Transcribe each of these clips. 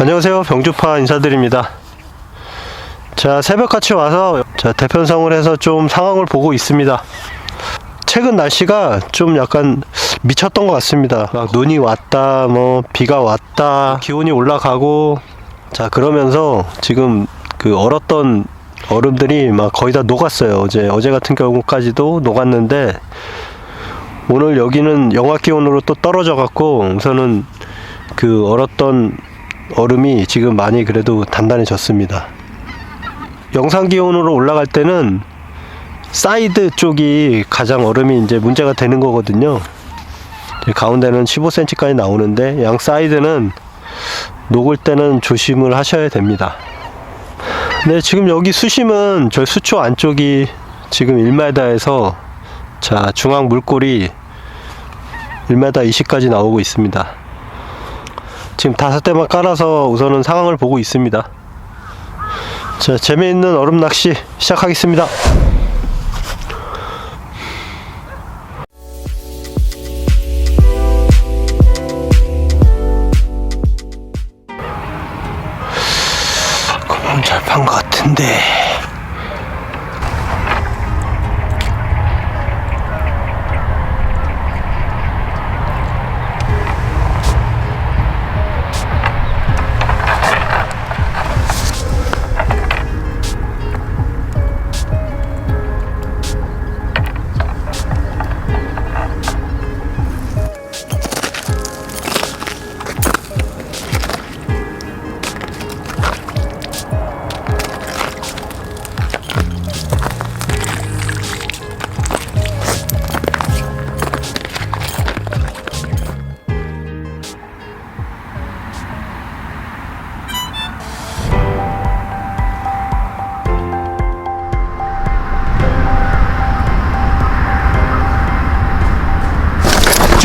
안녕하세요. 병주파 인사드립니다. 자, 새벽같이 와서 자, 대편성을 해서 좀 상황을 보고 있습니다. 최근 날씨가 좀 약간 미쳤던 것 같습니다. 막 눈이 왔다, 뭐 비가 왔다, 기온이 올라가고 자 그러면서 지금 그 얼었던 얼음들이 막 거의 다 녹았어요. 어제 어제 같은 경우까지도 녹았는데 오늘 여기는 영하 기온으로 또 떨어져 갖고 우선은 그 얼었던 얼음이 지금 많이 그래도 단단해졌습니다. 영상 기온으로 올라갈 때는 사이드 쪽이 가장 얼음이 이제 문제가 되는 거거든요. 가운데는 15cm까지 나오는데 양 사이드는 녹을 때는 조심을 하셔야 됩니다. 네, 지금 여기 수심은 저 수초 안쪽이 지금 1m에서 자 중앙 물골이 1m 20까지 나오고 있습니다. 지금 다섯 대만 깔아서 우선은 상황을 보고 있습니다. 자, 재미있는 얼음 낚시 시작하겠습니다. 그만 잘판 것 같은데.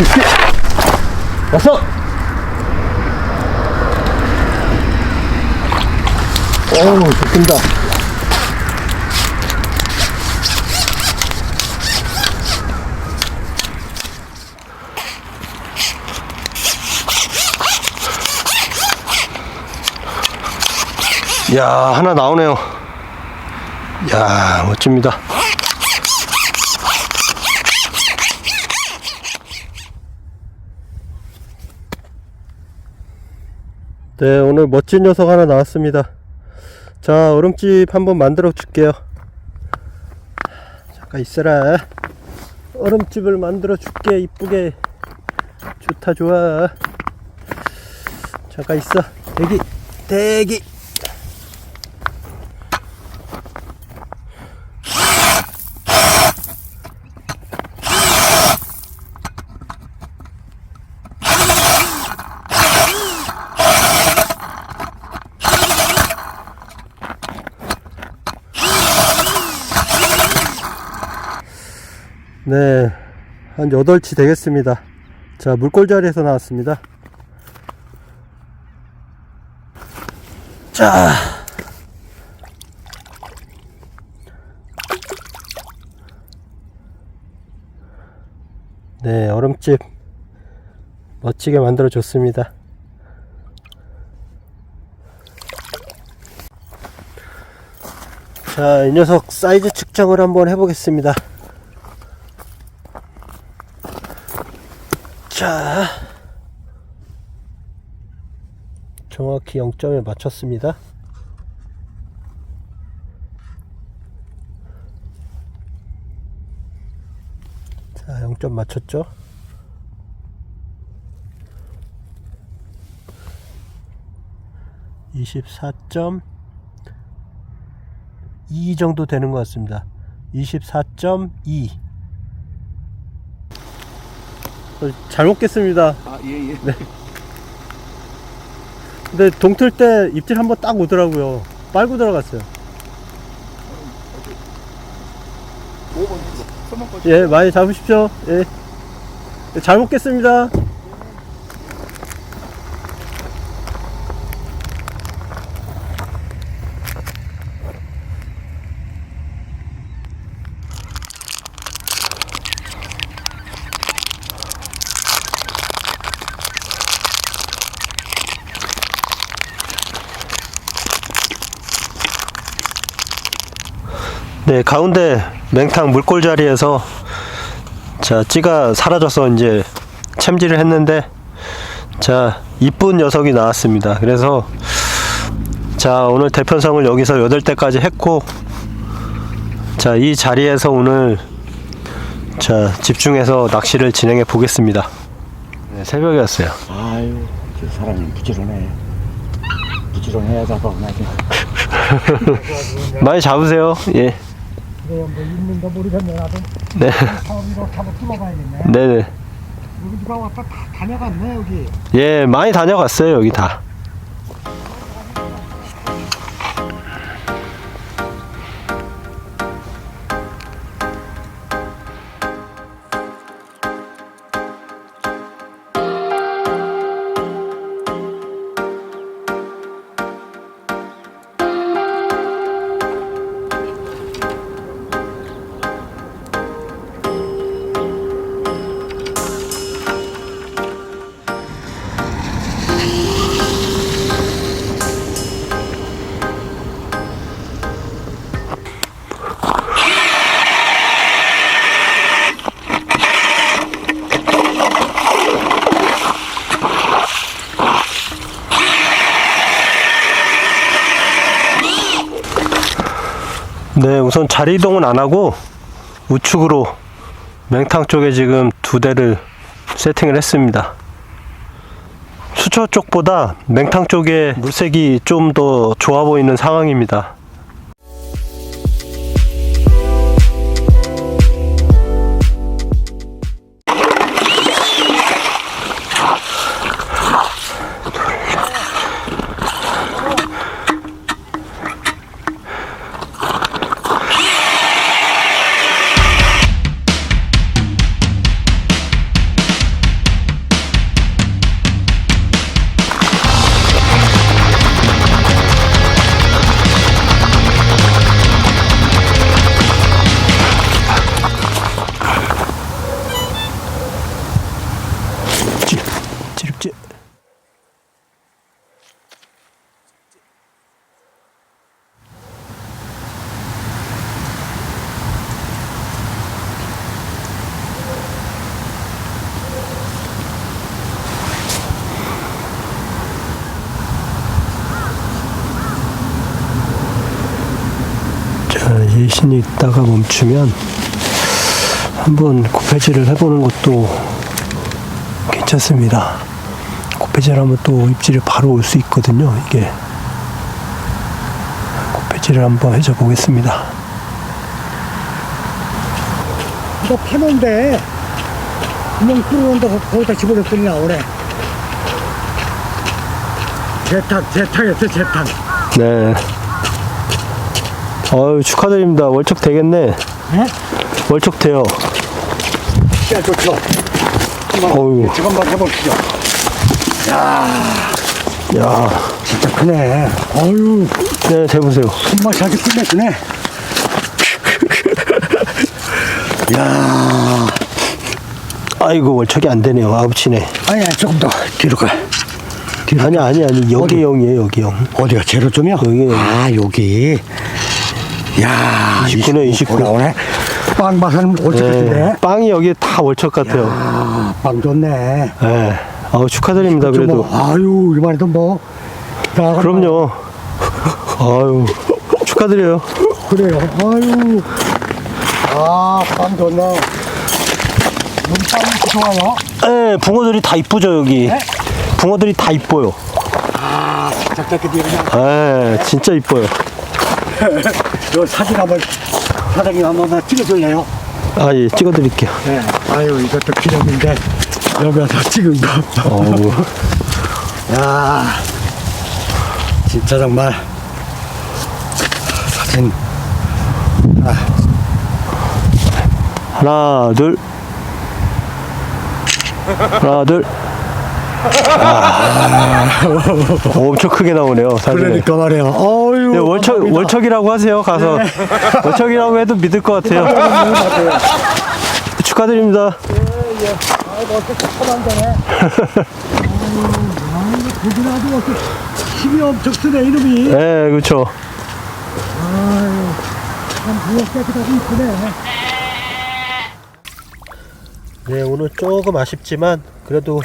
줄게. 왔어. 어우, 좋습니다. 야, 하나 나오네요. 야, 멋집니다. 네, 오늘 멋진 녀석 하나 나왔습니다. 자, 얼음집 한번 만들어 줄게요. 잠깐 있어라. 얼음집을 만들어 줄게, 이쁘게. 좋다, 좋아. 잠깐 있어. 대기, 대기. 네, 한 8치 되겠습니다. 자, 물골자리에서 나왔습니다. 자. 네, 얼음집 멋지게 만들어 줬습니다. 자, 이 녀석 사이즈 측정을 한번 해보겠습니다. 자, 정확히 0점에 맞췄습니다. 자, 0점 맞췄죠? (24.2) 정도 되는 것 같습니다 (24.2) 어, 잘 먹겠습니다 아, 예, 예. 근데 동틀 때 입질 한번 딱 오더라고요. 빨고 들어갔어요. 5번 주로. 선만까지. 예, 많이 잡으십시오. 예. 예, 잘 먹겠습니다. 네, 가운데 맹탕 물골 자리에서 자, 찌가 사라져서 이제 챔질을 했는데 자, 이쁜 녀석이 나왔습니다. 그래서 자, 오늘 대편성을 여기서 8대까지 했고 자, 이 자리에서 오늘 자, 집중해서 낚시를 진행해 보겠습니다. 네, 새벽이었어요. 아유, 저 사람이 부지런해. 부지런해야 잡아, 나중에. 많이 잡으세요. 예. 그래, 뭐 있는 거 모르겠네, 나도. 네. 처음으로 한번 뚫어봐야겠네. 네네. 여기 누가 왔다 다 다녀갔네, 여기. 예, 많이 다녀갔어요, 여기 다. 우선 자리 이동은 안 하고 우측으로 맹탕 쪽에 지금 두 대를 세팅을 했습니다. 수초 쪽보다 맹탕 쪽에 물색이 좀 더 좋아 보이는 상황입니다. 자, 예신이 있다가 멈추면 한번 고패질을 해보는 것도 괜찮습니다. 고패질 하면 또 입질이 바로 올 수 있거든요. 이게 고패질을 한번 해줘 보겠습니다. 이거 파는데, 구멍 뚫어놓는데 거기다 집어넣더니 나오네. 재탕, 재탕이었어, 재탕. 네. 어유 축하드립니다. 월척 되겠네. 네? 월척 돼요. 야, 좋죠. 어유, 지금 한번 해볼게요. 야, 진짜 크네. 어유 네, 재보세요. 손맛이 아주 끝내주네. 야 아이고 월척이 안 되네요. 아우치네. 아니야, 조금 더 뒤로 가. 뒤로. 아니 아니 아니 여기형이에요 여기형. 어디가 제로점이야? 여기. 아, 여기. 야 29네, 29. 나오네. 빵 맛은 올것 같은데. 네, 빵이 여기 다 월척 같아요. 아, 빵 좋네. 네. 아우 축하드립니다. 좀 그래도. 뭐, 아유, 이번에도 뭐. 야, 그럼요. 아유 축하드려요. 그래요. 아유. 아, 빵 좋네. 눈빵이 좋아요. 네, 붕어들이 다 이쁘죠 여기. 네? 붕어들이 다 이뻐요. 아, 작작게 그냥. 네, 진짜 이뻐요. 요 사진 한번 사장님 한번 찍어줄래요? 아 예, 찍어드릴게요. 네. 아유 이것도 기념인데 여기 와서 찍은 거. 어우. 야 진짜 정말 사진 하나 둘 하나 둘 아, 엄청 크게 나오네요 사진에 그러니까 말이에요. 어유 네, 월척 월척이라고 하세요 가서. 월척이라고 해도 믿을 것 같아요. 축하드립니다. 고기나도 어떻게 힘이 엄청 쓰네 이놈이. 네 그렇죠. 네, 오늘 조금 아쉽지만 그래도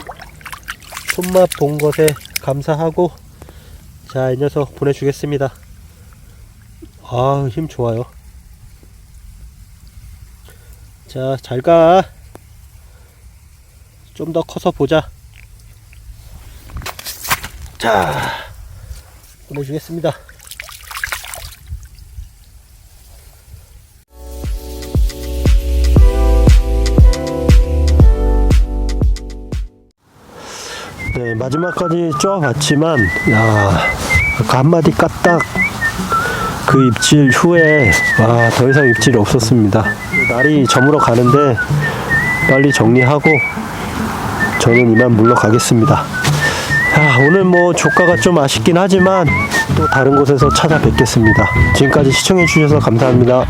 손맛 본 것에 감사하고 자, 이 녀석 보내주겠습니다. 아, 힘 좋아요. 자, 잘 가. 좀 더 커서 보자. 자, 보내주겠습니다. 마지막까지 쪼아봤지만, 야, 그 한마디 까딱 그 입질 후에, 와, 더 이상 입질이 없었습니다. 날이 저물어 가는데, 빨리 정리하고, 저는 이만 물러가겠습니다. 야, 오늘 뭐 조가가 좀 아쉽긴 하지만, 또 다른 곳에서 찾아뵙겠습니다. 지금까지 시청해주셔서 감사합니다.